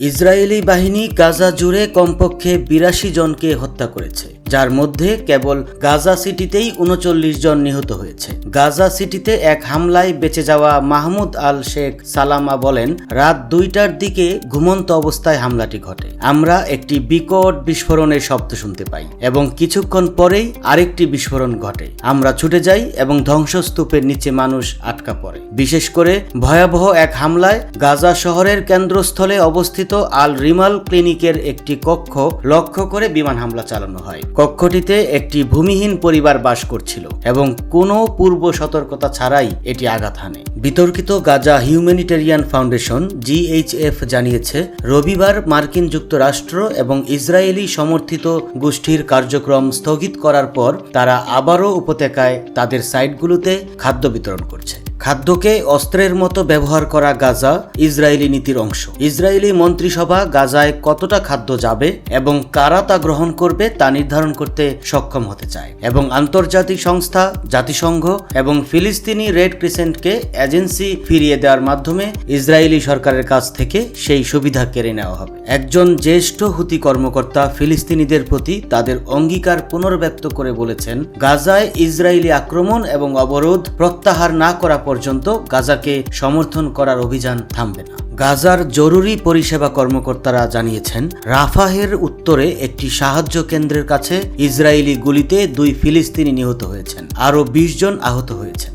Israeli বাহিনী গাজা জুড়ে কমপক্ষে বিরাশি জনকে হত্যা করেছে। যার মধ্যে কেবল গাজা সিটিতেই উনচল্লিশ জন নিহত হয়েছে। গাজা সিটিতে এক হামলায় বেঁচে যাওয়া মাহমুদ আল শেখ সালামা বলেন, রাত দুইটার দিকে ঘুমন্ত অবস্থায় হামলাটি ঘটে। আমরা একটি বিকট বিস্ফোরণের শব্দ শুনতে পাই এবং কিছুক্ষণ পরেই আরেকটি বিস্ফোরণ ঘটে। আমরা ছুটে যাই এবং ধ্বংসস্তূপের নিচে মানুষ আটকা পড়ে। বিশেষ করে ভয়াবহ এক হামলায় গাজা শহরের কেন্দ্রস্থলে অবস্থিত আল রিমাল ক্লিনিকের একটি কক্ষ লক্ষ্য করে বিমান হামলা চালানো হয়। কক্ষটিতে একটি ভূমিহীন পরিবার বাস করছিল এবং কোনো পূর্ব সতর্কতা ছাড়াই এটি আঘাত হানে। বিতর্কিত গাজা হিউম্যানিটেরিয়ান ফাউন্ডেশন জিএইচএফ জানিয়েছে, রবিবার মার্কিন যুক্তরাষ্ট্র এবং ইসরায়েলি সমর্থিত গোষ্ঠীর কার্যক্রম স্থগিত করার পর তারা আবারও উপত্যকায় তাদের সাইটগুলোতে খাদ্য বিতরণ করছে। খাদ্যকে অস্ত্রের মতো ব্যবহার করা গাজা ইসরায়েলি নীতির অংশ। ইসরায়েলি মন্ত্রিসভা গাজায় কতটা খাদ্য যাবে এবং কারা তা গ্রহণ করবে তা নির্ধারণ করতে সক্ষম হতে চায়। এবং আন্তর্জাতিক সংস্থা, জাতিসংঘ এবং ফিলিস্তিনি রেড ক্রিসেন্টকে এজেন্সি ফিরিয়ে দেওয়ার মাধ্যমে ইসরায়েলি সরকারের কাছ থেকে সেই সুবিধা কেড়ে নেওয়া হবে। একজন জ্যেষ্ঠ হুতি কর্মকর্তা ফিলিস্তিনিদের প্রতি তাদের অঙ্গীকার পুনর্ব্যক্ত করে বলেছেন, গাজায় ইসরায়েলি আক্রমণ এবং অবরোধ প্রত্যাহার না করা পর্যন্ত গাজাকে সমর্থন করার অভিযান থামবে না। গাজার জরুরি পরিষেবা কর্মকর্তারা জানিয়েছেন, রাফাহের উত্তরে একটি সাহায্য কেন্দ্রের কাছে ইসরায়েলি গুলিতে দুই ফিলিস্তিনি নিহত হয়েছেন। আরও বিশ জন আহত হয়েছেন।